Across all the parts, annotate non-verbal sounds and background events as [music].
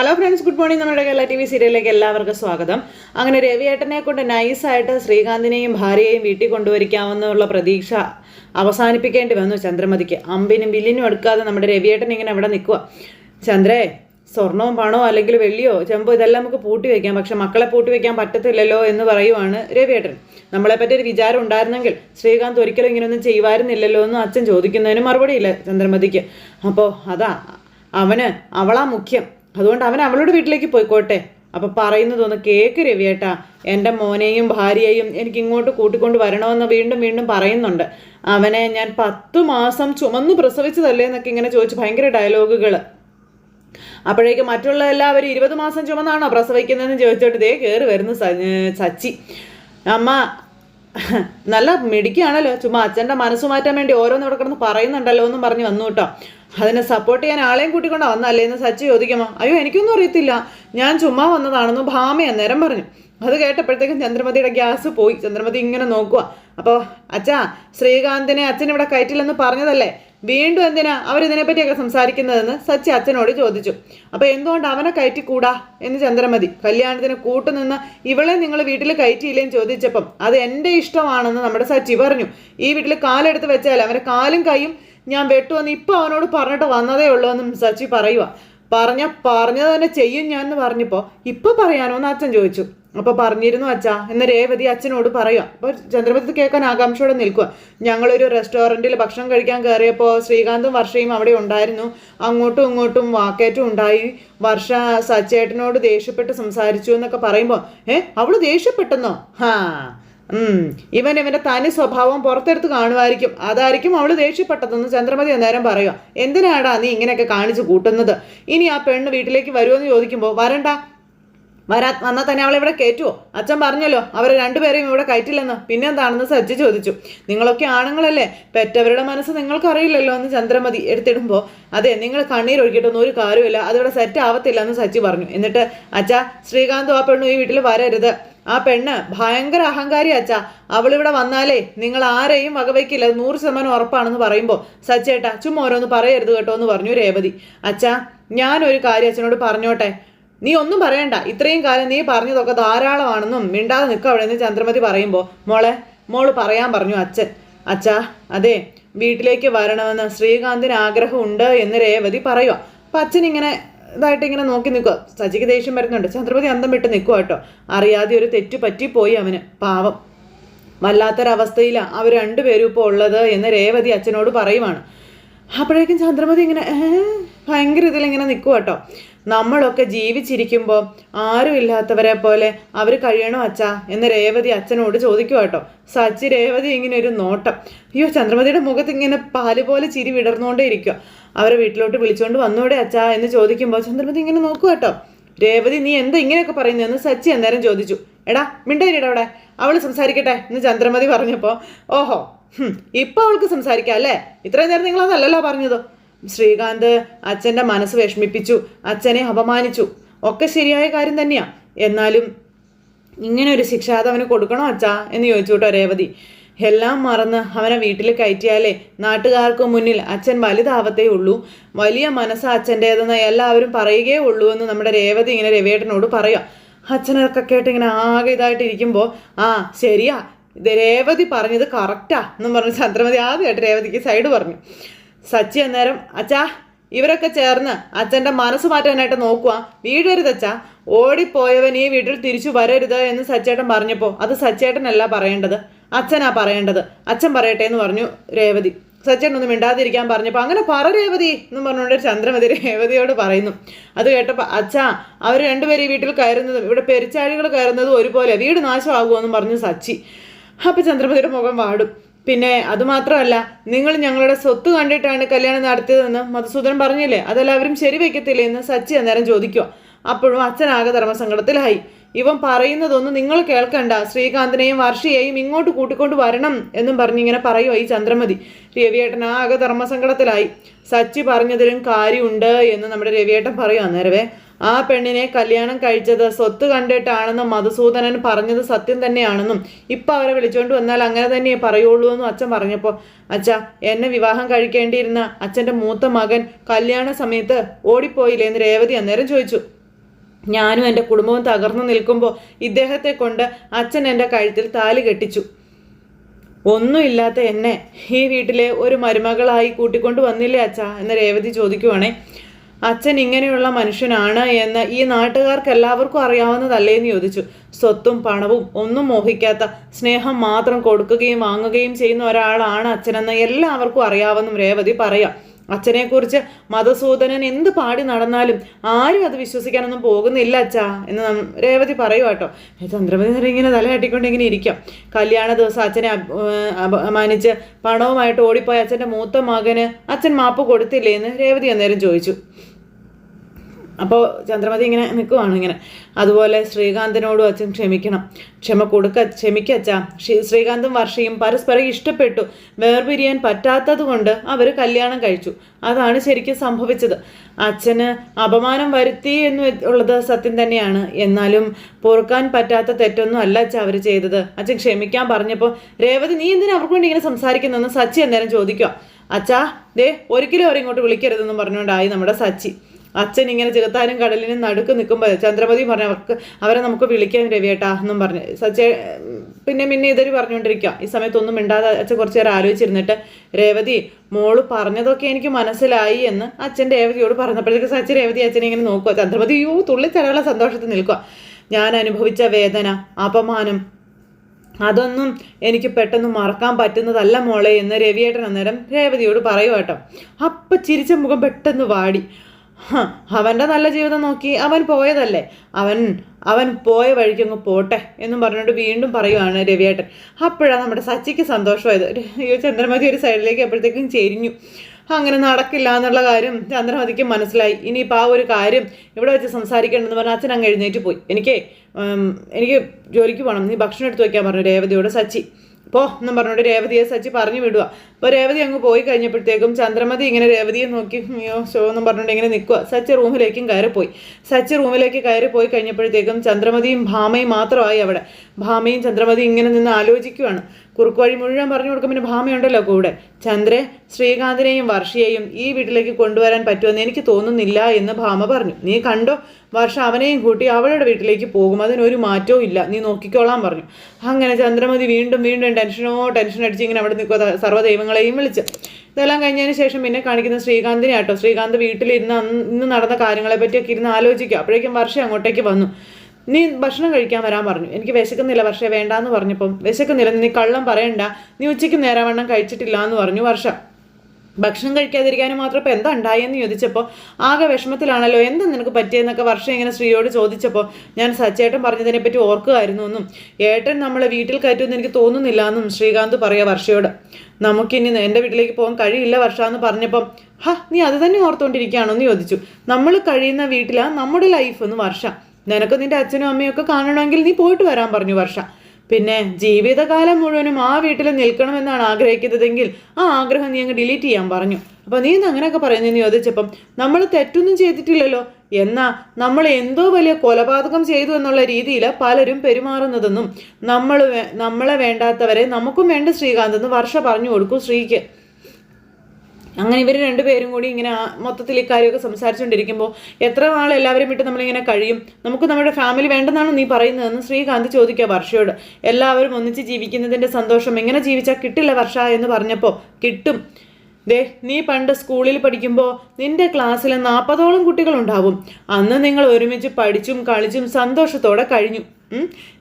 Hello friends good morning നമ്മുടെ Kerala T V സീരിയലിലേക്ക് എല്ലാവർക്കും സ്വാഗതം. അങ്ങനെ രവിയേട്ടനെ കൊണ്ട് നൈസായിട്ട് ശ്രീകാന്തിനെയും ഭാര്യയെയും വീട്ടിൽ കൊണ്ടുവരിക്കാമെന്നുള്ള പ്രതീക്ഷ അവസാനിപ്പിക്കേണ്ടി വന്നു ചന്ദ്രമതിക്ക്. അമ്പിനും വില്ലിനും എടുക്കാതെ നമ്മുടെ രവിയേട്ടൻ ഇങ്ങനെ അവിടെ നിൽക്കുക ചന്ദ്രേ സ്വർണവും പണമോ അല്ലെങ്കിൽ വെള്ളിയോ ചെമ്പോ ഇതെല്ലാം നമുക്ക് പൂട്ടി വയ്ക്കാം പക്ഷെ മക്കളെ പൂട്ടി വയ്ക്കാൻ പറ്റത്തില്ലല്ലോ എന്ന് പറയുവാണ് രവിയേട്ടൻ. നമ്മളെപ്പറ്റി ഒരു വിചാരം ഉണ്ടായിരുന്നെങ്കിൽ ശ്രീകാന്ത് ഒരിക്കലും ഇങ്ങനെയൊന്നും ചെയ്യുമായിരുന്നില്ലല്ലോ എന്ന് അച്ഛൻ ചോദിക്കുന്നതിന് മറുപടിയില്ല ചന്ദ്രമതിക്ക്. അപ്പോൾ അതാ അവന് അവളാ മുഖ്യം. അതുകൊണ്ട് അവൻ അവളുടെ വീട്ടിലേക്ക് പോയിക്കോട്ടെ. അപ്പൊ പറയുന്നതൊന്ന് കേക്ക് രവിയേട്ടാ. എന്റെ മോനെയും ഭാര്യയെയും എനിക്ക് ഇങ്ങോട്ട് കൂട്ടിക്കൊണ്ട് വരണമെന്ന് വീണ്ടും വീണ്ടും പറയുന്നുണ്ട്. അവനെ ഞാൻ പത്തു മാസം ചുമന്നു പ്രസവിച്ചതല്ലേ എന്നൊക്കെ ഇങ്ങനെ ചോദിച്ച് ഭയങ്കര ഡയലോഗുകൾ അപ്പോഴേക്കും മറ്റുള്ള എല്ലാവരും ഇരുപത് മാസം ചുമന്നാണോ പ്രസവിക്കുന്നതെന്ന് ചോദിച്ചോട്ട് ദേ കയറി വരുന്നു സച്ചി. അമ്മ നല്ല മിടിക്കുകയാണല്ലോ ചുമ്മാ അച്ഛന്റെ മനസ്സ് മാറ്റാൻ വേണ്ടി ഓരോന്ന് ഇവിടെ കിടന്ന് പറയുന്നുണ്ടല്ലോ എന്നും പറഞ്ഞ് വന്നു കേട്ടോ. അതിനെ സപ്പോർട്ട് ചെയ്യാൻ ആളെയും കൂട്ടിക്കൊണ്ടാ വന്നല്ലേ എന്ന് സച്ചി ചോദിക്കുമോ അയ്യോ എനിക്കൊന്നും അറിയത്തില്ല. ഞാൻ ചുമ്മാ വന്നതാണെന്ന് ഭാമ അന്നേരം പറഞ്ഞു. അത് കേട്ടപ്പോഴത്തേക്കും ചന്ദ്രമതിയുടെ ഗ്യാസ് പോയി. ചന്ദ്രമതി ഇങ്ങനെ നോക്കുക അപ്പോൾ അച്ഛാ ശ്രീകാന്തിനെ അച്ഛൻ ഇവിടെ കയറ്റില്ലെന്ന് പറഞ്ഞതല്ലേ? വീണ്ടും എന്തിനാ അവരിതിനെ പറ്റിയൊക്കെ സംസാരിക്കുന്നതെന്ന് സച്ചി അച്ഛനോട് ചോദിച്ചു. അപ്പോൾ എന്തുകൊണ്ട് അവനെ കയറ്റിക്കൂടാ? എന്ന് ചന്ദ്രമതി. കല്യാണത്തിന് കൂട്ടുനിന്ന് ഇവളെ നിങ്ങൾ വീട്ടിൽ കയറ്റിയില്ലേന്ന് ചോദിച്ചപ്പം അത് എന്റെ ഇഷ്ടമാണെന്ന് നമ്മുടെ സച്ചി പറഞ്ഞു. ഈ വീട്ടിൽ കാലെടുത്ത് വെച്ചാൽ അവന്റെ കാലും കൈയും ഞാൻ വെട്ടുവെന്ന് ഇപ്പം അവനോട് പറഞ്ഞിട്ട് വന്നതേ ഉള്ളൂ എന്നും സച്ചി പറയുക പറഞ്ഞ പറഞ്ഞത് തന്നെ ചെയ്യും ഞാൻ എന്ന് പറഞ്ഞപ്പോൾ ഇപ്പം പറയാനോ എന്ന് അച്ഛൻ ചോദിച്ചു. അപ്പോൾ പറഞ്ഞിരുന്നു അച്ഛാ. എന്ന് രേവതി അച്ഛനോട് പറയുക അപ്പോൾ ചന്ദ്രപതി കേൾക്കാൻ ആകാംക്ഷയോടെ നിൽക്കുക ഞങ്ങളൊരു റെസ്റ്റോറന്റിൽ ഭക്ഷണം കഴിക്കാൻ കയറിയപ്പോൾ ശ്രീകാന്തും വർഷയും അവിടെ ഉണ്ടായിരുന്നു. അങ്ങോട്ടും ഇങ്ങോട്ടും വാക്കേറ്റും ഉണ്ടായി. വർഷ സച്ചേട്ടനോട് ദേഷ്യപ്പെട്ട് സംസാരിച്ചു എന്നൊക്കെ പറയുമ്പോൾ ഏ അവൾ ദേഷ്യപ്പെട്ടെന്നോ? ഹാ. ഇവൻ ഇവന്റെ തനി സ്വഭാവം പുറത്തെടുത്ത് കാണുമായിരിക്കും. അതായിരിക്കും അവൾ ദേഷ്യപ്പെട്ടതെന്ന് ചന്ദ്രമതി അന്നേരം പറയുക. എന്തിനാടാ നീ ഇങ്ങനെയൊക്കെ കാണിച്ചു കൂട്ടുന്നത്? ഇനി ആ പെണ്ണ് വീട്ടിലേക്ക് വരുമെന്ന് ചോദിക്കുമ്പോൾ വരണ്ട. വരാ വന്നാൽ തന്നെ അവളെ ഇവിടെ കയറ്റുമോ അച്ഛൻ പറഞ്ഞല്ലോ അവരെ രണ്ടുപേരെയും ഇവിടെ കയറ്റില്ലെന്ന്. പിന്നെ എന്താണെന്ന് സജ്ജി ചോദിച്ചു. നിങ്ങളൊക്കെ ആണുങ്ങളല്ലേ? പെറ്റവരുടെ മനസ്സ് നിങ്ങൾക്കറിയില്ലല്ലോ എന്ന് ചന്ദ്രമതി എടുത്തിടുമ്പോൾ അതെ നിങ്ങൾ കണ്ണീരൊഴുക്കിയിട്ടൊന്നും ഒരു കാര്യമില്ല അതിവിടെ സെറ്റ് ആവത്തില്ല എന്ന് സച്ചി പറഞ്ഞു. എന്നിട്ട് അച്ഛാ ശ്രീകാന്തും ആ പെണ്ണും ഈ വീട്ടിൽ വരരുത്. ആ പെണ്ണ് ഭയങ്കര അഹങ്കാരി അച്ഛാ. അവളിവിടെ വന്നാലേ നിങ്ങൾ ആരെയും വകവയ്ക്കില്ല. നൂറ് ശതമാനം ഉറപ്പാണെന്ന് പറയുമ്പോൾ സച്ചേട്ടാ ചുമ്മാ ഓരോന്ന് പറയരുത് കേട്ടോ എന്ന് പറഞ്ഞു രേവതി. അച്ഛാ ഞാനൊരു കാര്യം അച്ഛനോട് പറഞ്ഞോട്ടെ? നീ ഒന്നും പറയണ്ട. ഇത്രയും കാലം നീ പറഞ്ഞതൊക്കെ ധാരാളമാണെന്നും മിണ്ടാതെ നിൽക്കുക അവിടെ നിന്ന് ചന്ദ്രമതി പറയുമ്പോൾ മോളെ മോൾ പറയാൻ പറഞ്ഞു അച്ഛൻ. അച്ഛാ അതെ വീട്ടിലേക്ക് വരണമെന്ന് ശ്രീകാന്തിന് ആഗ്രഹമുണ്ട് എന്ന് രേവതി പറയുക അപ്പം അച്ഛൻ ഇങ്ങനെ ഇതായിട്ട് ഇങ്ങനെ നോക്കി നിൽക്കുക. സജിക്ക് ദേഷ്യം വരുന്നുണ്ട്. ചന്ദ്രപതി അന്തം വിട്ട് നിൽക്കുക കേട്ടോ. അറിയാതെ ഒരു തെറ്റ് പറ്റിപ്പോയി അവന്. പാവം. വല്ലാത്തൊരവസ്ഥയിലാണ് അവർ രണ്ടുപേരും ഇപ്പോൾ ഉള്ളത് എന്ന് രേവതി അച്ഛനോട് പറയുവാണ്. അപ്പോഴേക്കും ചന്ദ്രമതി ഇങ്ങനെ ഭയങ്കര ഇതിലിങ്ങനെ നിൽക്കുക കേട്ടോ. നമ്മളൊക്കെ ജീവിച്ചിരിക്കുമ്പോൾ ആരും ഇല്ലാത്തവരെ പോലെ അവർ കഴിയണോ അച്ഛാ എന്ന് രേവതി അച്ഛനോട് ചോദിക്കുക കേട്ടോ. സച്ചി രേവതി ഇങ്ങനെ ഒരു നോട്ടം. അയ്യോ ചന്ദ്രമതിയുടെ മുഖത്ത് ഇങ്ങനെ പാൽ പോലെ ചിരി വിടർന്നുകൊണ്ടേ ഇരിക്കുക അവരെ വീട്ടിലോട്ട് വിളിച്ചുകൊണ്ട് വന്നൂടെ അച്ഛാ എന്ന് ചോദിക്കുമ്പോൾ ചന്ദ്രമതി ഇങ്ങനെ നോക്കുക കേട്ടോ. രേവതി നീ എന്താ ഇങ്ങനെയൊക്കെ പറയുന്നതെന്ന് സച്ചി അന്നേരം ചോദിച്ചു. എടാ മിണ്ടേരിടാ അവിടെ. അവൾ സംസാരിക്കട്ടെ എന്ന് ചന്ദ്രമതി പറഞ്ഞപ്പോൾ ഓഹോ ഇപ്പം അവൾക്ക് സംസാരിക്കാം അല്ലേ? ഇത്രയും നേരം പറഞ്ഞതോ പറഞ്ഞത്. ശ്രീകാന്ത് അച്ഛന്റെ മനസ്സ് വിഷമിപ്പിച്ചു അച്ഛനെ അപമാനിച്ചു. ഒക്കെ ശരിയായ കാര്യം തന്നെയാ. എന്നാലും ഇങ്ങനെ ഒരു ശിക്ഷ അത് അവന് കൊടുക്കണോ അച്ഛാ എന്ന് ചോദിച്ചു കേട്ടോ രേവതി. എല്ലാം മറന്ന് അവനെ വീട്ടിൽ കയറ്റിയാലേ നാട്ടുകാർക്ക് മുന്നിൽ അച്ഛൻ വലുതാവത്തേ ഉള്ളൂ. വലിയ മനസ്സ് അച്ഛന്റേതെന്ന് എല്ലാവരും പറയുകയേ ഉള്ളൂ എന്ന് നമ്മുടെ രേവതി ഇങ്ങനെ രവിയേട്ടനോട് പറയാം. അച്ഛനൊക്കെ കേട്ട് ഇങ്ങനെ ആകെ ഇതായിട്ടിരിക്കുമ്പോൾ ആ ശരിയാ. രേവതി പറഞ്ഞത് കറക്റ്റാ എന്നും പറഞ്ഞ് ചന്ദ്രമതി ആദ്യമായിട്ട് രേവതിക്ക് സൈഡ് പറഞ്ഞു. സച്ചി അന്നേരം അച്ഛാ ഇവരൊക്കെ ചേർന്ന് അച്ഛന്റെ മനസ്സ് മാറ്റാനായിട്ട് നോക്കുക വീഴരുത് അച്ഛാ. ഓടിപ്പോയവൻ ഈ വീട്ടിൽ തിരിച്ചു വരരുത് എന്ന് സച്ചേട്ടൻ പറഞ്ഞപ്പോൾ അത് സച്ചേട്ടനല്ല പറയേണ്ടത്. അച്ഛനാ പറയേണ്ടത്. അച്ഛൻ പറയട്ടെ എന്ന് പറഞ്ഞു രേവതി. സച്ചേട്ടൻ ഒന്നും മിണ്ടാതിരിക്കാൻ പറഞ്ഞപ്പോൾ അങ്ങനെ പറ രേവതി എന്ന് പറഞ്ഞുകൊണ്ട് ചന്ദ്രമതി രേവതിയോട് പറയുന്നു. അത് കേട്ടപ്പോൾ അച്ഛാ അവർ രണ്ടുപേരും ഈ വീട്ടിൽ കയറുന്നതും ഇവിടെ പെരിച്ചാഴികൾ കയറുന്നതും ഒരുപോലെ. വീട് നാശമാകുമെന്നും പറഞ്ഞു സച്ചി. അപ്പം ചന്ദ്രമതിയുടെ മുഖം വാടും. പിന്നെ അതുമാത്രമല്ല നിങ്ങൾ ഞങ്ങളുടെ സ്വത്ത് കണ്ടിട്ടാണ് കല്യാണം നടത്തിയതെന്ന് മധുസൂദനൻ പറഞ്ഞില്ലേ? അതെല്ലാവരും ശരിവെക്കത്തില്ലേ എന്ന് സച്ചി അന്നേരം ചോദിക്കുക അപ്പോഴും അച്ഛനാകെ ധർമ്മസങ്കടത്തിലായി. ഇവൻ പറയുന്നതൊന്നും നിങ്ങൾ കേൾക്കണ്ട. ശ്രീകാന്തിനെയും വർഷിയെയും ഇങ്ങോട്ട് കൂട്ടിക്കൊണ്ട് വരണം എന്നും പറഞ്ഞിങ്ങനെ പറയുമോ ഈ ചന്ദ്രമതി. രവിയേട്ടൻ ആകെ ധർമ്മസങ്കടത്തിലായി. സച്ചി പറഞ്ഞതിലും കാര്യമുണ്ട് എന്ന് നമ്മുടെ രവിയേട്ടൻ പറയും അന്നേരവേ ആ പെണ്ണിനെ കല്യാണം കഴിച്ചത് സ്വത്ത് കണ്ടിട്ടാണെന്നും മധുസൂദനൻ പറഞ്ഞത് സത്യം തന്നെയാണെന്നും ഇപ്പം അവരെ വിളിച്ചുകൊണ്ട് വന്നാൽ അങ്ങനെ തന്നെ പറയുള്ളൂ എന്നും അച്ഛൻ പറഞ്ഞപ്പോൾ അച്ഛ എന്നെ വിവാഹം കഴിക്കേണ്ടിയിരുന്ന അച്ഛന്റെ മൂത്ത മകൻ കല്യാണ സമയത്ത് ഓടിപ്പോയില്ലേ? എന്ന് രേവതി അന്നേരം ചോദിച്ചു. ഞാനും എന്റെ കുടുംബവും തകർന്നു നിൽക്കുമ്പോൾ ഇദ്ദേഹത്തെ കൊണ്ട് അച്ഛൻ എന്റെ കഴുത്തിൽ താലി കെട്ടിച്ചു. ഒന്നുമില്ലാത്ത എന്നെ ഈ വീട്ടിലെ ഒരു മരുമകളായി കൂട്ടിക്കൊണ്ട് വന്നില്ലേ അച്ഛ? എന്ന് രേവതി ചോദിക്കുവാണേ. അച്ഛൻ ഇങ്ങനെയുള്ള മനുഷ്യനാണ് എന്ന് ഈ നാട്ടുകാർക്ക് എല്ലാവർക്കും അറിയാവുന്നതല്ലേ എന്ന് ചോദിച്ചു. സ്വത്തും പണവും ഒന്നും മോഹിക്കാത്ത സ്നേഹം മാത്രം കൊടുക്കുകയും വാങ്ങുകയും ചെയ്യുന്ന ഒരാളാണ് അച്ഛനെന്ന് എല്ലാവർക്കും അറിയാവുന്നും രേവതി പറയാം. അച്ഛനെക്കുറിച്ച് മധുസൂദനൻ എന്ത് പാടി നടന്നാലും ആരും അത് വിശ്വസിക്കാനൊന്നും പോകുന്നില്ല അച്ഛാ എന്ന് രേവതി പറയുക കേട്ടോ. ചന്ദ്രപതി ഇങ്ങനെ തല കട്ടിക്കൊണ്ട് ഇങ്ങനെ ഇരിക്കാം. കല്യാണ ദിവസം അച്ഛനെ അപമാനിച്ച് പണവുമായിട്ട് ഓടിപ്പോയ അച്ഛന്റെ മൂത്ത മകന് അച്ഛൻ മാപ്പ് കൊടുത്തില്ലേ എന്ന് രേവതി അന്നേരം ചോദിച്ചു. അപ്പോൾ ചന്ദ്രമതി ഇങ്ങനെ നിൽക്കുവാണ് ഇങ്ങനെ. അതുപോലെ ശ്രീകാന്തിനോടും അച്ഛൻ ക്ഷമിക്കണം. ക്ഷമ കൊടുക്ക ക്ഷമിക്കച്ചാ ശ്രീകാന്തും വർഷയും പരസ്പരം ഇഷ്ടപ്പെട്ടു. വേർപിരിയാൻ പറ്റാത്തത് കൊണ്ട് അവർ കല്യാണം കഴിച്ചു. അതാണ് ശരിക്കും സംഭവിച്ചത്. അച്ഛന് അപമാനം വരുത്തി എന്ന് ഉള്ളത് സത്യം തന്നെയാണ്. എന്നാലും പൊറുക്കാൻ പറ്റാത്ത തെറ്റൊന്നും അല്ല അച്ഛ അവർ ചെയ്തത്. അച്ഛൻ ക്ഷമിക്കാൻ പറഞ്ഞപ്പോൾ രേവതി നീ എന്തിനാ അവർക്ക് വേണ്ടി ഇങ്ങനെ സംസാരിക്കുന്നതെന്ന് സച്ചി അന്നേരം ചോദിക്കുക അച്ഛാ ദേ ഒരിക്കലും അവരിങ്ങോട്ട് വിളിക്കരുതെന്നും പറഞ്ഞുകൊണ്ടായി നമ്മുടെ സച്ചി. അച്ഛൻ ഇങ്ങനെ ചെകുത്താനും കടലിനും നടുക്ക് നിൽക്കുമ്പോൾ ചന്ദ്രമതി പറഞ്ഞു അവർക്ക് അവരെ നമുക്ക് വിളിക്കാൻ രവിയേട്ടാ എന്നും പറഞ്ഞു. സച്ചേ പിന്നെ പിന്നെ ഇതൊരു പറഞ്ഞുകൊണ്ടിരിക്കുക ഈ സമയത്തൊന്നും മിണ്ടാതെ അച്ഛൻ കുറച്ച് നേരം ആലോചിച്ചിരുന്നിട്ട് രേവതി മോൾ പറഞ്ഞതൊക്കെ എനിക്ക് മനസ്സിലായി എന്ന് അച്ഛൻ രേവതിയോട് പറഞ്ഞപ്പോഴത്തേക്ക് സച്ചി രേവതി അച്ഛനെ ഇങ്ങനെ നോക്കുക ചന്ദ്രമതി യൂ തുള്ളിച്ചരകളെ സന്തോഷത്തിൽ നിൽക്കുക ഞാൻ അനുഭവിച്ച വേദന അപമാനം അതൊന്നും എനിക്ക് പെട്ടെന്ന് മറക്കാൻ പറ്റുന്നതല്ല മോളെ എന്ന് രവിയേട്ടൻ അന്നേരം രേവതിയോട് പറയുവാട്ടോ അപ്പം ചിരിച്ച മുഖം പെട്ടെന്ന് വാടി. അവന്റെ നല്ല ജീവിതം നോക്കി അവൻ പോയതല്ലേ? അവൻ അവൻ പോയ വഴിക്ക് അങ്ങ് പോട്ടെ എന്നും പറഞ്ഞുകൊണ്ട് വീണ്ടും പറയുവാണ് രവിയേട്ടൻ. അപ്പോഴാണ് നമ്മുടെ സച്ചിക്ക് സന്തോഷമായത്. അയ്യോ ചന്ദ്രമതി ഒരു സൈഡിലേക്ക് എപ്പോഴത്തേക്കും ചെരിഞ്ഞു. അങ്ങനെ നടക്കില്ല എന്നുള്ള കാര്യം ചന്ദ്രമതിക്ക് മനസ്സിലായി. ഇനിയിപ്പോൾ ആ ഒരു കാര്യം ഇവിടെ വെച്ച് സംസാരിക്കേണ്ടെന്ന് പറഞ്ഞാൽ അച്ഛൻ അങ്ങ് എഴുന്നേറ്റ് പോയി. എനിക്ക് എനിക്ക് ജോലിക്ക് പോകണം നീ ഭക്ഷണം എടുത്ത് വയ്ക്കാൻ പറഞ്ഞു രേവതിയോട് സച്ചി. പോ എന്നും പറഞ്ഞുകൊണ്ട് രേവതിയെ സച്ചി പറഞ്ഞു വിടുക അപ്പോൾ രേവതി അങ്ങ് പോയി കഴിഞ്ഞപ്പോഴത്തേക്കും ചന്ദ്രമതി ഇങ്ങനെ രേവതിയെ നോക്കി അയ്യോ ഷോ എന്നും പറഞ്ഞുകൊണ്ട് ഇങ്ങനെ നിൽക്കുക സച്ചി റൂമിലേക്കും കയറിപ്പോയി. സച്ചി റൂമിലേക്ക് കയറി പോയി കഴിഞ്ഞപ്പോഴത്തേക്കും ചന്ദ്രമതിയും ഭാമയും മാത്രമായി അവിടെ. ഭാമയും ചന്ദ്രമതിയും ഇങ്ങനെ നിന്ന് ആലോചിക്കുവാണ്. കുറുക്ക് വഴി മുഴുവൻ പറഞ്ഞു കൊടുക്കും പിന്നെ ഭാമയുണ്ടല്ലോ കൂടെ. ചന്ദ്രെ ശ്രീകാന്തിനെയും വർഷയെയും ഈ വീട്ടിലേക്ക് കൊണ്ടുവരാൻ പറ്റുമെന്ന് എനിക്ക് തോന്നുന്നില്ല എന്ന് ഭാമ പറഞ്ഞു. നീ കണ്ടോ? വർഷ അവനെയും കൂട്ടി അവളുടെ വീട്ടിലേക്ക് പോകും. അതിനൊരു മാറ്റവും ഇല്ല. നീ നോക്കിക്കോളാൻ പറഞ്ഞു. അങ്ങനെ ചന്ദ്രമതി വീണ്ടും വീണ്ടും ടെൻഷനോ ടെൻഷൻ അടിച്ച് ഇങ്ങനെ അവിടെ നിൽക്കുക. സർവദൈവങ്ങളെയും വിളിച്ച്. ഇതെല്ലാം കഴിഞ്ഞതിന് ശേഷം പിന്നെ കാണിക്കുന്ന ശ്രീകാന്തിനെ ആട്ടോ. ശ്രീകാന്ത് വീട്ടിലിരുന്ന് ഇന്ന് നടന്ന കാര്യങ്ങളെ പറ്റിയൊക്കെ ഇരുന്ന് ആലോചിക്കുക. അപ്പോഴേക്കും വർഷം അങ്ങോട്ടേക്ക് വന്നു. നീ ഭക്ഷണം കഴിക്കാൻ വരാൻ പറഞ്ഞു. എനിക്ക് വിശക്കുന്നില്ല വർഷ വേണ്ടാന്ന് പറഞ്ഞപ്പം. വിശക്കുന്നില്ല നീ കള്ളം പറയണ്ട. നീ ഉച്ചയ്ക്ക് നേരവണ്ണം കഴിച്ചിട്ടില്ല എന്ന് പറഞ്ഞു വർഷ. ഭക്ഷണം കഴിക്കാതിരിക്കാനും മാത്രം ഇപ്പോൾ എന്താ ഉണ്ടായെന്ന് ചോദിച്ചപ്പോൾ ആകെ വിഷമത്തിലാണല്ലോ എന്താ നിനക്ക് പറ്റിയെന്നൊക്കെ വർഷം ഇങ്ങനെ സ്ത്രീയോട് ചോദിച്ചപ്പോൾ ഞാൻ സച്ചേട്ടൻ പറഞ്ഞതിനെപ്പറ്റി ഓർക്കുമായിരുന്നു എന്നും. ഏട്ടൻ നമ്മളെ വീട്ടിൽ കയറ്റുമെന്ന് എനിക്ക് തോന്നുന്നില്ല എന്നും ശ്രീകാന്ത് പറയാ വർഷയോട്. നമുക്കിനി എന്റെ വീട്ടിലേക്ക് പോകാൻ കഴിയില്ല വർഷ എന്ന് പറഞ്ഞപ്പം ഹാ നീ അത് തന്നെ ഓർത്തുകൊണ്ടിരിക്കുകയാണോ എന്ന് ചോദിച്ചു. നമ്മൾ കഴിയുന്ന വീട്ടിലാണ് നമ്മുടെ ലൈഫ് എന്ന് വർഷ. നിനക്ക് നിന്റെ അച്ഛനും അമ്മയും ഒക്കെ കാണണമെങ്കിൽ നീ പോയിട്ട് വരാൻ പറഞ്ഞു വർഷ. പിന്നെ ജീവിതകാലം മുഴുവനും ആ വീട്ടിൽ നിൽക്കണമെന്നാണ് ആഗ്രഹിക്കുന്നതെങ്കിൽ ആ ആഗ്രഹം നീ അങ്ങ് ഡിലീറ്റ് ചെയ്യാൻ പറഞ്ഞു. അപ്പോൾ നീ അങ്ങനെയൊക്കെ പറയുന്നതെന്ന് ചോദിച്ചപ്പം നമ്മൾ തെറ്റൊന്നും ചെയ്തിട്ടില്ലല്ലോ. എന്നാ നമ്മൾ എന്തോ വലിയ കൊലപാതകം ചെയ്തു എന്നുള്ള രീതിയിൽ പലരും പെരുമാറുന്നതെന്നും നമ്മൾ നമ്മളെ വേണ്ടാത്തവരെ നമുക്കും വേണ്ട ശ്രീകാന്ത് എന്ന് വർഷ പറഞ്ഞു കൊടുക്കും ശ്രീക്ക് അങ്ങനെ ഇവർ രണ്ടുപേരും കൂടി ഇങ്ങനെ മൊത്തത്തിൽ ഇക്കാര്യമൊക്കെ സംസാരിച്ചുകൊണ്ടിരിക്കുമ്പോൾ എത്ര നാൾ എല്ലാവരും വിട്ട് നമ്മളിങ്ങനെ കഴിയും? നമുക്ക് നമ്മുടെ ഫാമിലി വേണ്ടെന്നാണ് നീ പറയുന്നതെന്ന് ശ്രീകാന്ത് ചോദിക്കുക വർഷയോട്. എല്ലാവരും ഒന്നിച്ച് ജീവിക്കുന്നതിന്റെ സന്തോഷം എങ്ങനെ ജീവിച്ചാൽ കിട്ടില്ല വർഷ എന്ന് പറഞ്ഞപ്പോൾ കിട്ടും. ദേ നീ പണ്ട് സ്കൂളിൽ പഠിക്കുമ്പോൾ നിന്റെ ക്ലാസ്സിൽ നാൽപ്പതോളം കുട്ടികളുണ്ടാവും. അന്ന് നിങ്ങൾ ഒരുമിച്ച് പഠിച്ചും കളിച്ചും സന്തോഷത്തോടെ കഴിഞ്ഞു.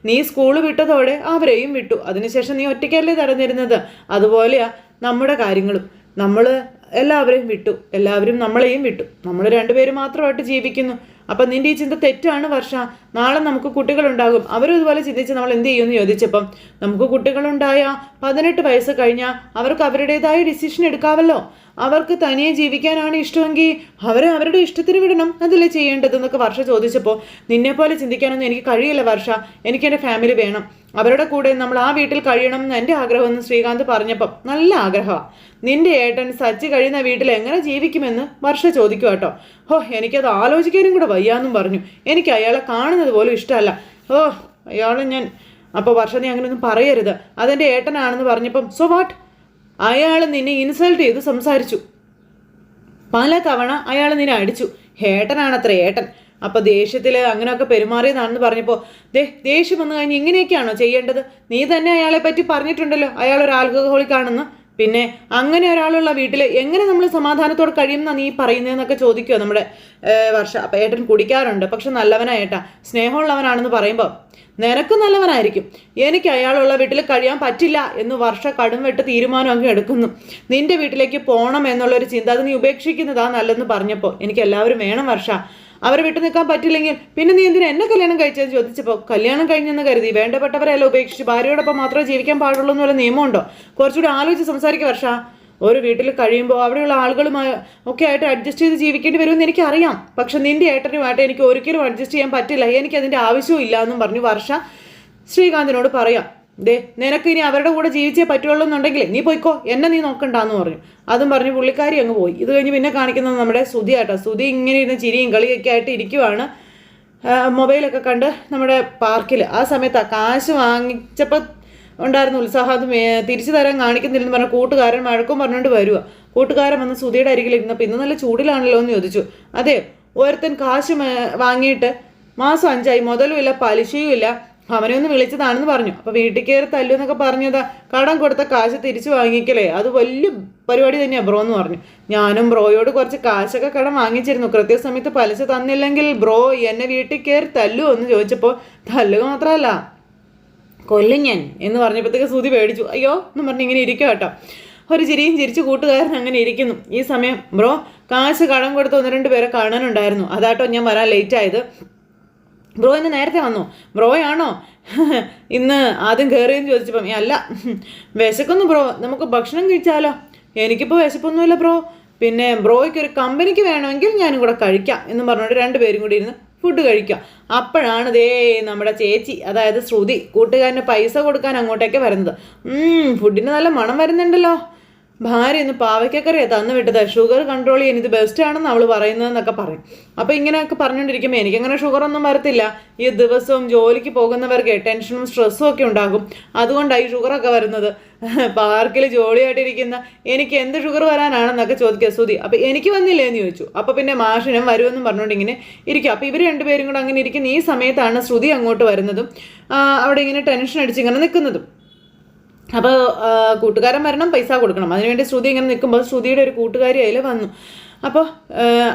നീ സ്കൂൾ വിട്ടതോടെ അവരെയും വിട്ടു. അതിനുശേഷം നീ ഒറ്റയ്ക്കല്ലേ തടഞ്ഞിരുന്നത് അതുപോലെയാ നമ്മുടെ കാര്യങ്ങളും. നമ്മൾ എല്ലാവരെയും വിട്ടു. എല്ലാവരും നമ്മളെയും വിട്ടു. നമ്മൾ രണ്ടുപേരും മാത്രമായിട്ട് ജീവിക്കുന്നു. അപ്പം നിന്റെ ഈ ചിന്ത തെറ്റാണ് വർഷ. നാളെ നമുക്ക് കുട്ടികളുണ്ടാകും. അവരും ഇതുപോലെ ചിന്തിച്ച് നമ്മൾ എന്ത് ചെയ്യുമെന്ന് ചോദിച്ചപ്പം നമുക്ക് കുട്ടികളുണ്ടായ പതിനെട്ട് വയസ്സ് കഴിഞ്ഞാൽ അവർക്ക് അവരുടേതായ ഡിസിഷൻ എടുക്കാമല്ലോ അവർക്ക് തനിയെ ജീവിക്കാനാണ് ഇഷ്ടമെങ്കിൽ അവരെ അവരുടെ ഇഷ്ടത്തിന് വിടണം. അതല്ലേ ചെയ്യേണ്ടതെന്നൊക്കെ വർഷ ചോദിച്ചപ്പോൾ നിന്നെപ്പോലെ ചിന്തിക്കാനൊന്നും എനിക്ക് കഴിയില്ല വർഷ. എനിക്ക് എന്റെ ഫാമിലി വേണം. അവരുടെ കൂടെ നമ്മൾ ആ വീട്ടിൽ കഴിയണം എന്ന് എന്റെ ആഗ്രഹമെന്ന് ശ്രീകാന്ത് പറഞ്ഞപ്പം നല്ല ആഗ്രഹമാണ് നിന്റെ ഏട്ടൻ സച്ചി കഴിയുന്ന വീട്ടിൽ എങ്ങനെ ജീവിക്കുമെന്ന് വർഷ ചോദിക്കുക കേട്ടോ. ഓ എനിക്കത് ആലോചിക്കാനും കൂടെ വയ്യാന്നും പറഞ്ഞു. എനിക്ക് അയാളെ കാണുന്നത് പോലും ഇഷ്ടമല്ല. ഓ അയാളെ ഞാൻ അപ്പോൾ വർഷ നീ അങ്ങനെയൊന്നും പറയരുത്. അതെന്റെ ഏട്ടനാണെന്ന് പറഞ്ഞപ്പം സോ വാട്ട് അയാൾ നിന്നെ ഇൻസൾട്ട് ചെയ്ത് സംസാരിച്ചു. പല തവണ അയാൾ നിന്നെ അടിച്ചു. ഏട്ടനാണത്ര ഏട്ടൻ. അപ്പോൾ ദേഷ്യത്തിൽ അങ്ങനെയൊക്കെ പെരുമാറിയതാണെന്ന് പറഞ്ഞപ്പോൾ ദേ ദേഷ്യം വന്നു കഴിഞ്ഞ് ഇങ്ങനെയൊക്കെയാണോ ചെയ്യേണ്ടത്? നീ തന്നെ അയാളെ പറ്റി പറഞ്ഞിട്ടുണ്ടല്ലോ അയാൾ ഒരു ആൽക്കഹോളിക് പിന്നെ അങ്ങനെ ഒരാളുള്ള വീട്ടിൽ എങ്ങനെ നമ്മൾ സമാധാനത്തോടെ കഴിയുമെന്നാ നീ പറയുന്നതെന്നൊക്കെ ചോദിക്കുമോ നമ്മുടെ വർഷ അപ്പം ഏട്ടൻ കുടിക്കാറുണ്ട് പക്ഷെ നല്ലവനായേട്ടാ സ്നേഹമുള്ളവനാണെന്ന് പറയുമ്പോൾ നിനക്ക് നല്ലവനായിരിക്കും. എനിക്ക് അയാളുള്ള വീട്ടിൽ കഴിയാൻ പറ്റില്ല എന്ന് വർഷ കടും വെട്ട് അങ്ങ് എടുക്കുന്നു. നിന്റെ വീട്ടിലേക്ക് പോകണം എന്നുള്ളൊരു ചിന്ത അത് നീ ഉപേക്ഷിക്കുന്നതാ നല്ലതെന്ന് പറഞ്ഞപ്പോൾ എനിക്ക് എല്ലാവരും വേണം വർഷ. അവരെ വിട്ടു നിൽക്കാൻ പറ്റില്ലെങ്കിൽ പിന്നെ നീ എന്തിനാ എന്നെ കല്യാണം കഴിച്ചതെന്ന് ചോദിച്ചപ്പോൾ കല്യാണം കഴിഞ്ഞെന്ന് കരുതി. വേണ്ടപ്പെട്ടവരെല്ലാം ഉപേക്ഷിച്ച് ഭാര്യയോടൊപ്പം മാത്രമേ ജീവിക്കാൻ പാടുള്ളൂ എന്നുള്ള നിയമമുണ്ടോ? കുറച്ചുകൂടി ആലോചിച്ച് സംസാരിക്കുക വർഷ. ഒരു വീട്ടിൽ കഴിയുമ്പോൾ അവിടെയുള്ള ആളുകളുമായി ഒക്കെ ആയിട്ട് അഡ്ജസ്റ്റ് ചെയ്ത് ജീവിക്കേണ്ടി വരുമെന്ന് എനിക്കറിയാം. പക്ഷെ നിന്റെ ഏട്ടനുമായിട്ട് എനിക്ക് ഒരിക്കലും അഡ്ജസ്റ്റ് ചെയ്യാൻ പറ്റില്ല. എനിക്കതിന്റെ ആവശ്യവും ഇല്ല എന്നും പറഞ്ഞു വർഷ ശ്രീകാന്തിനോട് പറയാം. ദേ നിനക്ക് ഇനി അവരുടെ കൂടെ ജീവിച്ചേ പറ്റുള്ളൂ എന്നുണ്ടെങ്കിൽ നീ പോയിക്കോ എന്നെ നീ നോക്കണ്ടെന്ന് പറഞ്ഞു. അതും പറഞ്ഞ് പുള്ളിക്കാരി അങ്ങ് പോയി. ഇത് കഴിഞ്ഞ് പിന്നെ കാണിക്കുന്നത് നമ്മുടെ സുധി ആട്ടോ. സുധി ഇങ്ങനെ ഇരുന്ന് ചിരിയും കളിയൊക്കെ ആയിട്ട് ഇരിക്കുവാണ്. മൊബൈലൊക്കെ കണ്ട് നമ്മുടെ പാർക്കിൽ ആ സമയത്ത് കാശ് വാങ്ങിച്ചപ്പോൾ ഉണ്ടായിരുന്ന ഉത്സാഹം അത് തിരിച്ചു തരാൻ കാണിക്കുന്നില്ലെന്ന് പറഞ്ഞ കൂട്ടുകാരൻ വഴക്കും പറഞ്ഞുകൊണ്ട് വരുക കൂട്ടുകാരൻ വന്ന് സുധിയുടെ അരികിൽ ഇരുന്നപ്പോൾ ഇന്ന് നല്ല ചൂടിലാണല്ലോ? എന്ന് ചോദിച്ചു. അതെ ഓരോരുത്തൻ കാശ് വാങ്ങിയിട്ട് മാസം അഞ്ചായി. മുതലും ഇല്ല പലിശയും ഇല്ല അവനെ ഒന്ന് വിളിച്ചതാണെന്ന് പറഞ്ഞു. അപ്പോൾ വീട്ടിൽ കയറി തല്ലു എന്നൊക്കെ പറഞ്ഞതാ കടം കൊടുത്ത കാശ് തിരിച്ചു വാങ്ങിക്കലേ അത് വലിയ പരിപാടി തന്നെയാണ് ബ്രോ എന്ന് പറഞ്ഞു. ഞാനും ബ്രോയോട് കുറച്ച് കാശൊക്കെ കടം വാങ്ങിച്ചിരുന്നു. കൃത്യസമയത്ത് പലിശ തന്നില്ലെങ്കിൽ ബ്രോ എന്നെ വീട്ടിൽ കയറി തല്ലു എന്ന് ചോദിച്ചപ്പോൾ തല്ലുക മാത്രമല്ല കൊല്ലും ഞാൻ എന്ന് പറഞ്ഞപ്പോഴത്തേക്ക് സുതി പേടിച്ചു. അയ്യോ എന്ന് പറഞ്ഞ് ഇങ്ങനെ ഇരിക്കുക കേട്ടോ. ഒരു ചിരിയും ചിരിച്ച് കൂട്ടുകാരൻ അങ്ങനെ ഇരിക്കുന്നു. ഈ സമയം ബ്രോ കാശ് കടം കൊടുത്ത് ഒന്ന് രണ്ട് പേരെ കാണാനുണ്ടായിരുന്നു. അതാട്ടോ ഞാൻ വരാൻ ലേറ്റ് ആയത്. ബ്രോ ഇന്ന് നേരത്തെ വന്നോ. ആണോ [laughs] ഇന്ന് ആദ്യം കയറിയെന്ന് ചോദിച്ചപ്പം അല്ല വിശക്കുന്നു ബ്രോ നമുക്ക് ഭക്ഷണം കഴിച്ചാലോ? എനിക്കിപ്പോൾ വിശപ്പൊന്നുമില്ല ബ്രോ. പിന്നെ ബ്രോയ്ക്ക് ഒരു കമ്പനിക്ക് വേണമെങ്കിൽ ഞാനും കൂടെ കഴിക്കാം എന്ന് പറഞ്ഞുകൊണ്ട് രണ്ടുപേരും കൂടി ഇരുന്ന് ഫുഡ് കഴിക്കാം അപ്പോഴാണ് ദേ നമ്മുടെ ചേച്ചി അതായത് ശ്രുതി കൂട്ടുകാരന് പൈസ കൊടുക്കാൻ അങ്ങോട്ടേക്ക് വരുന്നത്. ഫുഡിന് നല്ല മണം വരുന്നുണ്ടല്ലോ. ഭാര്യ ഇന്ന് പാവയ്ക്കക്കറിയാ തന്നു വിട്ടത്. ഷുഗർ കൺട്രോൾ ചെയ്യാൻ ഇത് ബെസ്റ്റ് ആണെന്ന് അവൾ പറയുന്നതെന്നൊക്കെ പറയും. അപ്പോൾ ഇങ്ങനെയൊക്കെ പറഞ്ഞുകൊണ്ടിരിക്കുമ്പോൾ എനിക്കങ്ങനെ ഷുഗർ ഒന്നും വരത്തില്ല. ഈ ദിവസവും ജോലിക്ക് പോകുന്നവർക്ക് ടെൻഷനും സ്ട്രെസ്സും ഒക്കെ ഉണ്ടാകും. അതുകൊണ്ടാണ് ഈ ഷുഗറൊക്കെ വരുന്നത്. പാർക്കിൽ ജോളിയായിട്ടിരിക്കുന്ന എനിക്ക് എന്ത് ഷുഗർ വരാനാണെന്നൊക്കെ ചോദിക്കുക സുതി അപ്പോൾ എനിക്ക് വന്നില്ലേ എന്ന് ചോദിച്ചു. അപ്പോൾ പിന്നെ മാഷിനും വരുമെന്നും പറഞ്ഞുകൊണ്ട് ഇങ്ങനെ ഇരിക്കും. അപ്പോൾ ഇവർ രണ്ടുപേരും കൂടെ അങ്ങനെ ഇരിക്കുന്ന ഈ സമയത്താണ് ശ്രുതി അങ്ങോട്ട് വരുന്നതും അവിടെ ഇങ്ങനെ ടെൻഷൻ അടിച്ച് ഇങ്ങനെ നിൽക്കുന്നതും. അപ്പോൾ കൂട്ടുകാരൻ വരണം പൈസ കൊടുക്കണം. അതിനുവേണ്ടി ശ്രുതി ഇങ്ങനെ നിൽക്കുമ്പോൾ ശ്രുതിയുടെ ഒരു കൂട്ടുകാരി അതിൽ വന്നു. അപ്പോൾ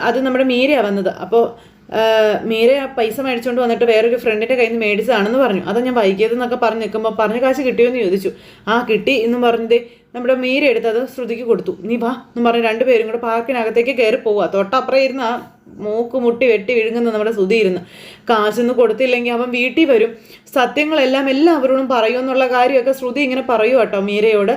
അത് നമ്മുടെ മീരയാണ് വന്നത്. അപ്പോൾ മീര പൈസ മേടിച്ചുകൊണ്ട് വന്നിട്ട് വേറൊരു ഫ്രണ്ടിന്റെ കയ്യിൽ നിന്ന് മേടിച്ചതാണെന്ന് പറഞ്ഞു. അതാ ഞാൻ വൈകിയതെന്നൊക്കെ പറഞ്ഞ് നിൽക്കുമ്പോൾ പറഞ്ഞ കാശ് കിട്ടിയോ എന്ന് ചോദിച്ചു. ആ കിട്ടി എന്നും പറഞ്ഞത് നമ്മുടെ മീര എടുത്തത് ശ്രുതിക്ക് കൊടുത്തു. നീ വാ എന്ന് പറഞ്ഞ് രണ്ടുപേരും കൂടെ പാർക്കിനകത്തേക്ക് കയറി പോവുക. തൊട്ടപ്പുറം ഇരുന്ന് മൂക്ക് മുട്ടി വെട്ടി വിഴുങ്ങുന്ന നമ്മുടെ ശ്രുതി ഇരുന്ന്. കാശൊന്നും കൊടുത്തില്ലെങ്കിൽ അവൻ വീട്ടിൽ വരും. സത്യങ്ങളെല്ലാം എല്ലാവരോടും പറയൂ എന്നുള്ള കാര്യമൊക്കെ ശ്രുതി ഇങ്ങനെ പറയൂ കേട്ടോ മീരയോട്.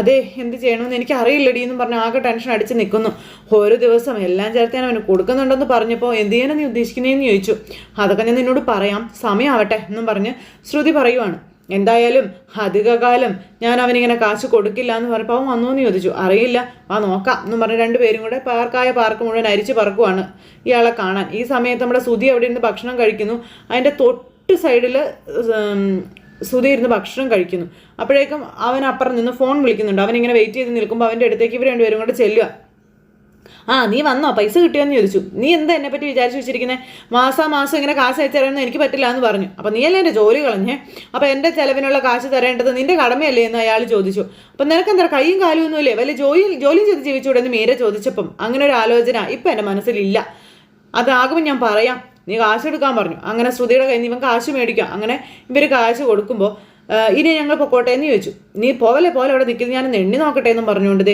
അതെ എന്ത് ചെയ്യണമെന്ന് എനിക്ക് അറിയില്ലടി എന്ന് പറഞ്ഞ് ആകെ ടെൻഷൻ അടിച്ച് നിൽക്കുന്നു. ഓരോ ദിവസം എല്ലാം ചേർത്ത് ഞാൻ അവന് കൊടുക്കുന്നുണ്ടെന്ന് പറഞ്ഞപ്പോൾ എന്ത് ചെയ്യാനാണ് നീ ഉദ്ദേശിക്കുന്നതെന്ന് ചോദിച്ചു. അതൊക്കെ ഞാൻ നിന്നോട് പറയാം സമയമാവട്ടെ എന്നും പറഞ്ഞ് ശ്രുതി പറയുവാണ്. എന്തായാലും അധികകാലം ഞാൻ അവനിങ്ങനെ കാശ് കൊടുക്കില്ല എന്ന് പറഞ്ഞപ്പോൾ അവൻ വന്നു എന്ന് ചോദിച്ചു. അറിയില്ല. ആ നോക്കാം എന്ന് പറഞ്ഞ് രണ്ടുപേരും കൂടെ പാർക്കായ പാർക്ക് മുഴുവൻ അരിച്ച് പറക്കുവാണ് ഇയാളെ കാണാൻ. ഈ സമയത്ത് നമ്മുടെ സുധി അവിടെ ഇരുന്ന് ഭക്ഷണം കഴിക്കുന്നു. അതിന്റെ തൊട്ട് സൈഡിൽ സുധി ഇരുന്ന് ഭക്ഷണം കഴിക്കുന്നു. അപ്പോഴേക്കും അവൻ അപ്പുറം നിന്ന് ഫോൺ വിളിക്കുന്നുണ്ട്. അവൻ ഇങ്ങനെ വെയിറ്റ് ചെയ്ത് നിൽക്കുമ്പോൾ അവന്റെ അടുത്തേക്ക് ഇവർ രണ്ടുപേരും കൂടെ ചെല്ലുക ആ നീ വന്നോ? പൈസ കിട്ടിയോന്ന് ചോദിച്ചു. നീ എന്താ എന്നെ പറ്റി വിചാരിച്ചു വെച്ചിരിക്കുന്നത് മാസാ മാസം ഇങ്ങനെ കാശ് അയച്ചു തരാമെന്ന് എനിക്ക് പറ്റില്ല എന്ന് പറഞ്ഞു. അപ്പം നീയല്ലേ എന്റെ ജോലി കളഞ്ഞേ? അപ്പം എന്റെ ചിലവിനുള്ള കാശ് തരേണ്ടത് നിന്റെ കടമയല്ലേ എന്ന് അയാൾ ചോദിച്ചു. അപ്പം നിനക്ക് എന്താ കൈയും കാലും ഒന്നുമില്ലേ? വല്ല ജോലി ജോലിയും ചെയ്ത് ജീവിച്ചുകൂടെ എന്ന് മീര ചോദിച്ചപ്പം അങ്ങനെ ഒരു ആലോചന ഇപ്പം എന്റെ മനസ്സിലില്ല. അതാകുമ്പോൾ ഞാൻ പറയാം. നീ കാശ് എടുക്കാൻ പറഞ്ഞു. അങ്ങനെ ശ്രുതിയുടെ കയ്യിൽ നിന്ന് ഇവൻ കാശ് മേടിക്കാം അങ്ങനെ ഇവർ കാശ് കൊടുക്കുമ്പോൾ ഇനി ഞങ്ങൾ പൊക്കോട്ടെ എന്ന് ചോദിച്ചു. നീ പോവല്ലേ? പോലെ അവിടെ നിൽക്കുന്നത് ഞാനൊന്ന് എണ്ണി നോക്കട്ടെ എന്നും പറഞ്ഞുകൊണ്ട്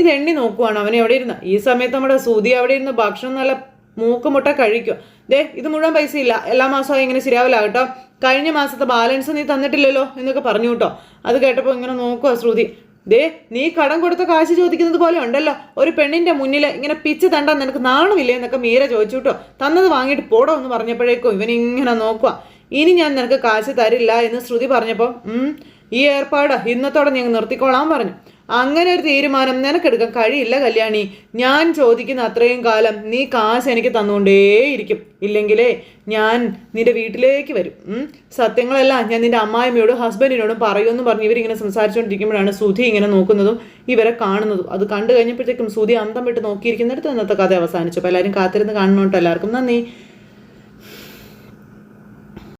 ഇത് എണ്ണി നോക്കുവാണ് അവൻ എവിടെ ഇരുന്ന്. ഈ സമയത്ത് നമ്മുടെ സൂതി അവിടെ ഇരുന്ന് ഭക്ഷണം നല്ല മൂക്കുമുട്ട കഴിക്കും. ദേ ഇത് മുഴുവൻ പൈസ ഇല്ല. എല്ലാ മാസവും ഇങ്ങനെ ശരിയാവില്ല കേട്ടോ. കഴിഞ്ഞ മാസത്തെ ബാലൻസ് നീ തന്നിട്ടില്ലല്ലോ എന്നൊക്കെ പറഞ്ഞു കേട്ടോ. അത് കേട്ടപ്പോൾ ഇങ്ങനെ നോക്കുക ശ്രുതി ദേ നീ കടം കൊടുത്ത കാശ് ചോദിക്കുന്നത് പോലെ ഉണ്ടല്ലോ. ഒരു പെണ്ണിന്റെ മുന്നിൽ ഇങ്ങനെ പിച്ച് തണ്ടാൻ നിനക്ക് നാണമില്ലേ എന്നൊക്കെ മീര ചോദിച്ചു കേട്ടോ. തന്നത് വാങ്ങിയിട്ട് പോടോ എന്ന് പറഞ്ഞപ്പോഴേക്കും ഇവൻ ഇങ്ങനെ നോക്കുക ഇനി ഞാൻ നിനക്ക് കാശ് തരില്ല എന്ന് ശ്രുതി പറഞ്ഞപ്പോൾ ഈ ഏർപ്പാട് ഇന്നത്തോടെ ഞാൻ നിർത്തിക്കോളാൻ പറഞ്ഞു. അങ്ങനെ ഒരു തീരുമാനം നിനക്കെടുക്കാൻ കഴിയില്ല കല്യാണി. ഞാൻ ചോദിക്കുന്ന അത്രയും കാലം നീ കാശ് എനിക്ക് തന്നുകൊണ്ടേയിരിക്കും ഇല്ലെങ്കിലേ ഞാൻ നിന്റെ വീട്ടിലേക്ക് വരും. സത്യങ്ങളെല്ലാം ഞാൻ നിന്റെ അമ്മായിമ്മയോടും ഹസ്ബൻഡിനോടും പറയുമെന്ന് പറഞ്ഞ് ഇവരിങ്ങനെ സംസാരിച്ചുകൊണ്ടിരിക്കുമ്പോഴാണ് സുധി ഇങ്ങനെ നോക്കുന്നതും ഇവരെ കാണുന്നതും. അത് കണ്ടു കഴിഞ്ഞപ്പോഴത്തേക്കും സുധി അന്തം വിട്ട് നോക്കിയിരിക്കുന്നിടത്ത് ഇന്നത്തെ കഥ അവസാനിച്ചു. അപ്പോൾ എല്ലാവരും കാത്തിരുന്ന് കാണണം എല്ലാവർക്കും നന്ദി.